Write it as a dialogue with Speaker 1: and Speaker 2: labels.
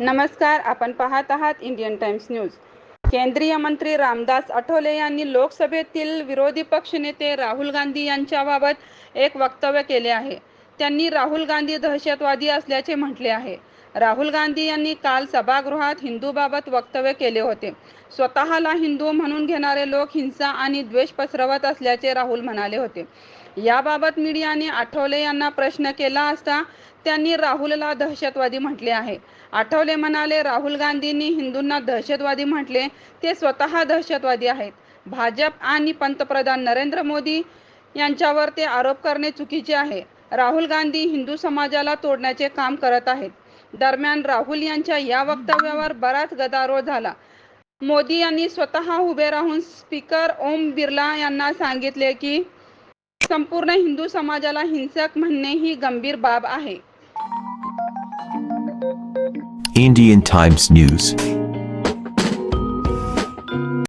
Speaker 1: नमस्कार आपण पाहत आहात इंडियन टाइम्स न्यूज. केंद्रीय मंत्री रामदास आठवले यांनी लोकसभेतील विरोधी पक्षनेते राहुल गांधी यांच्याबाबत एक वक्तव्य केले आहे. त्यांनी राहुल गांधी दहशतवादी असल्याचे म्हटले आहे. राहुल गांधी यांनी काल सभागृहात हिंदूबाबत वक्तव्य केले होते. स्वतःला हिंदू म्हणून घेणारे लोक हिंसा आणि द्वेष पसरवत असल्याचे राहुल म्हणाले होते. याबाबत मीडियाने आठवले यांना प्रश्न केला असता त्यांनी राहुलला दहशतवादी म्हटले आहे. आठवले म्हणाले राहुल गांधींनी हिंदूंना दहशतवादी म्हटले ते स्वतः दहशतवादी आहेत. भाजप आणि पंतप्रधान नरेंद्र मोदी यांच्यावर ते आरोप करणे चुकीचे आहे. राहुल गांधी हिंदू समाजाला तोडण्याचे काम करत आहेत. दरम्यान राहुल यांच्या या वक्तव्यावर बराच गदारोळ झाला मोदी यांनी स्वतः उभे राहून स्पीकर ओम बिर्ला यांना सांगितले की संपूर्ण हिंदू समाजाला हिंसक म्हणणे ही गंभीर बाब आहे
Speaker 2: Indian Times News.